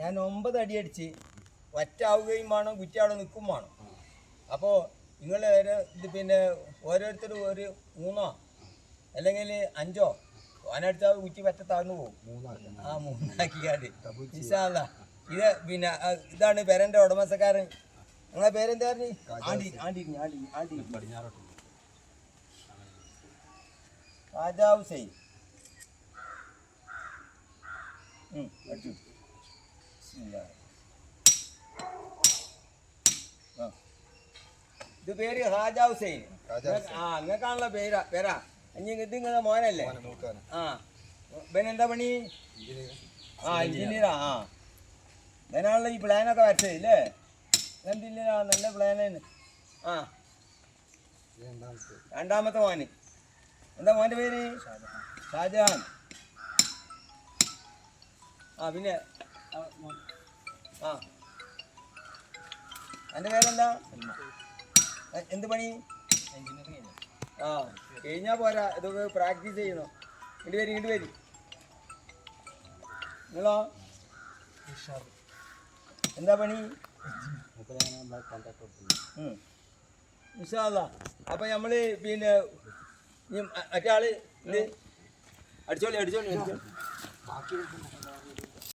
ഞാൻ ഒമ്പത് അടി അടിച്ച് വറ്റാവുകയും വേണം കുറ്റിയാളെ നിൽക്കും വേണം. അപ്പോൾ നിങ്ങൾ ഇത് പിന്നെ ഓരോരുത്തരും ഒരു മൂന്നോ അല്ലെങ്കിൽ അഞ്ചോ ഓനടുത്ത കുറ്റി പറ്റ താഴ്ന്നു പോകും. ആ മൂന്നാക്കിയാണ്ട് വിശാല ഇത് പിന്നെ ഇതാണ് പേരന്റെ ഉടമസ്ഥക്കാരൻ. നിങ്ങളെ പേരെന്തായിരുന്നു? ആണ്ടി ആണ്ടി ആണ്ടി ആണ്ടി. രാജാവ് ഹുസൈൻ ഉം, അടിച്ചു ബിസ്മില്ലാ. ആ. ഇത് പേര് ഹാജാ ഹുസൈൻ. ആ നിങ്ങൾക്കാണല്ലോ പേരാ പേരാ. ഇനി ഇത് നിങ്ങളെ മോനല്ലേ? ആ. ഇവനെന്താ പണി? ആ എഞ്ചിനീയറാ ആ. ഇവനാണല്ലോ ഈ പ്ലാനൊക്കെ വരച്ചത് ഇല്ലേ? എന്തില്ല നല്ല പ്ലാനാണ് ആ. രണ്ടാമത്തെ. മോന്. എന്താ മോന്റെ പേര്? ഷാജഹാൻ. ആ പിന്നെ ആ. എന്റെ പേരെന്താ? എന്ത് പണി? ആ കഴിഞ്ഞാ പോരാ. ഇതൊക്കെ പ്രാക്ടീസ് ചെയ്യണോ? ഇങ്ങോട്ട് വരി ഇങ്ങോട്ട് വരി. നിങ്ങളോ? എന്താ പണി? അല്ലാ അപ്പൊ നമ്മൾ പിന്നെ മറ്റേ ആൾ അടിച്ചോളി അടിച്ചോളി അടിച്ചോളി.